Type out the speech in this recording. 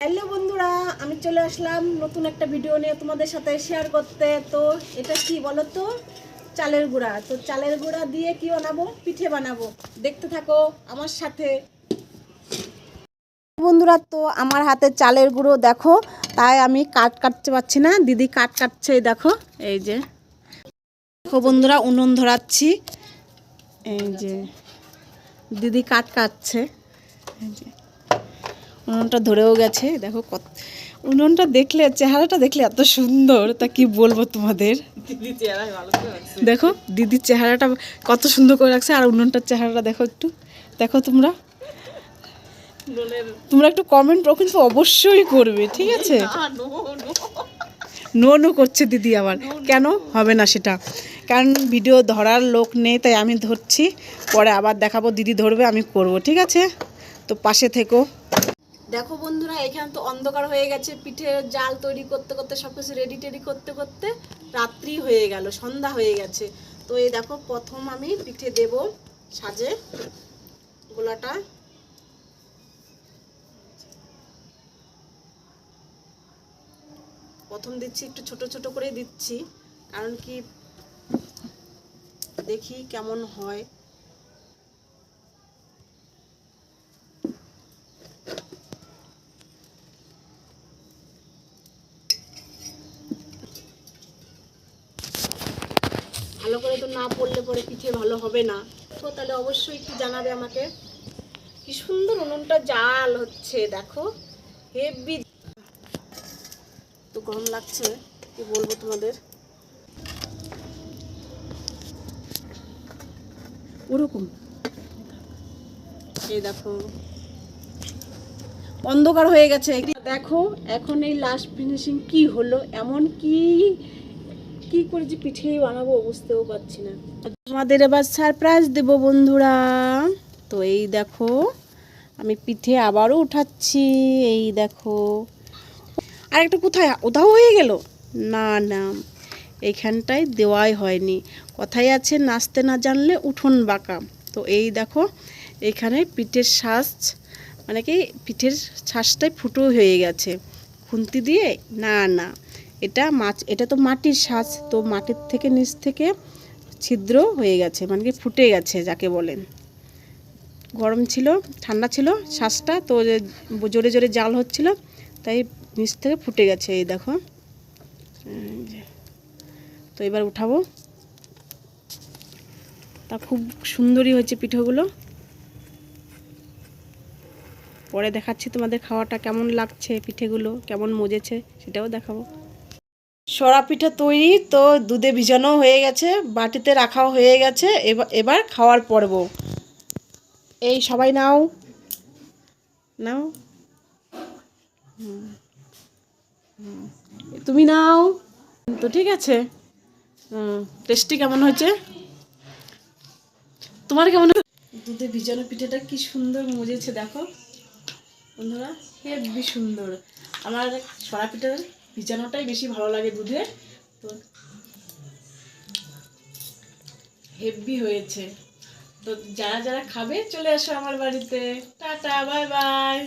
Hello বন্ধুরা, আমি চলে আসলাম নতুন একটা ভিডিও নিয়ে তোমাদের সাথে শেয়ার করতে। তো এটা কি বলো তো চালের গুঁড়া। তো চালের গুঁড়া দিয়ে কি বানাবো? পিঠে বানাবো। দেখতে থাকো আমার সাথে। বন্ধুরা, তো আমার হাতে চালের গুঁড়ো দেখো, তাই আমি কাট কাটতে পারছি না। দিদি কাট কাটছে, দেখো, এই যে। দেখো বন্ধুরা, উনুন ধরাচ্ছি। এই যে, দিদি কাট কাটছে। এই যে। উনুনটা ধরেও গেছে। দেখো কত উনুনটা দেখলে চেহারাটা দেখলে এত সুন্দর তা কি বলব তোমাদের? দেখো দিদির চেহারাটা কত সুন্দর করে রাখছে আর উনুনটার চেহারাটা দেখো একটু। দেখো তোমরা। তোমরা একটু কমেন্ট কিন্তু অবশ্যই করবে ঠিক আছে? নো নো করছে দিদি আবার। কেন? হবে না সেটা। কারণ ভিডিও ধরার লোক নেই তাই আমি ধরছি। পরে আবার দেখাবো দিদি ধরবে আমি করব ঠিক আছে? তো পাশে থেকো। দেখো বন্ধুরা, এখানে তো অন্ধকার হয়ে গেছে পিঠে জাল তৈরি করতে করতে সব কিছু রেডি টেডি করতে করতে রাত্রি হয়ে গেল, সন্ধ্যা হয়ে গেছে। তো এই দেখো, প্রথম আমি পিঠে দেব সাজে গোলাটা। প্রথম দিচ্ছি, একটু ছোট ছোট করে দিচ্ছি, কারণ কি দেখি কেমন হয়। ভালো করে তো না পড়লে পরে পিঠে ভালো হবে না। তো তাহলে অবশ্যই একটু জানাবে আমাকে। কি সুন্দর উনুনটা জাল হচ্ছে দেখো। হেভি তো গরম লাগছে কি বলব তোমাদের? ওরকম। এই দেখো। অন্ধকার হয়ে গেছে। দেখো এখন এই লাস্ট ফিনিশিং কি হলো? এমন কি কি করে যে পিঠে বানাবো বুঝতেও পারছি না। তোমাদের এবার সারপ্রাইজ দেব বন্ধুরা। তো এই দেখো, আমি পিঠে আবারও উঠাচ্ছি, এই দেখো। আর একটা কোথায়? ওটাও হয়ে গেল? না না এইখানটায় দেওয়াই হয়নি। কথাই আছে, নাচতে না জানলে উঠোন বাঁকা। তো এই দেখো, এখানে পিঠের শ্বাস মানে কি, পিঠের শ্বাসটাই ফুটো হয়ে গেছে। খুন্তি দিয়ে? না না এটা মাছ এটা তো মাটির শ্বাস তো মাটির থেকে নিচ থেকে ছিদ্র হয়ে গেছে মানে কি ফুটে গেছে যাকে বলেন গরম ছিল, ঠান্ডা ছিল শ্বাসটা তো জোরে জোরে জাল হচ্ছিল, তাই নিচ থেকে ফুটে গেছে, এই দেখো। তো এবার উঠাবো। তা খুব সুন্দরই হয়েছে পিঠোগুলো। পরে দেখাচ্ছি তোমাদের খাওয়াটা কেমন লাগছে, পিঠেগুলো কেমন মজেছে, সেটাও দেখাবো। সরা পিঠা তৈরি, তো দুধে ভিজানো হয়ে গেছে, বাটিতে রাখাও হয়ে গেছে এবার খাওয়ার পর্ব। এই সবাই নাও। নাও। তুমি নাও। তো ঠিক আছে। টেস্টি কেমন হয়েছে? তোমার কেমন দুধে ভিজানো পিঠাটা কি সুন্দর মজেছে, দেখো। বন্ধুরা হেবি সুন্দর। আমার সরা পিঠার ভিজানোটাই বেশি ভালো লাগে দুধে তো হেভি হয়েছে। তো যারা যারা খাবে, চলে আসো আমার বাড়িতে। Tata, bye bye.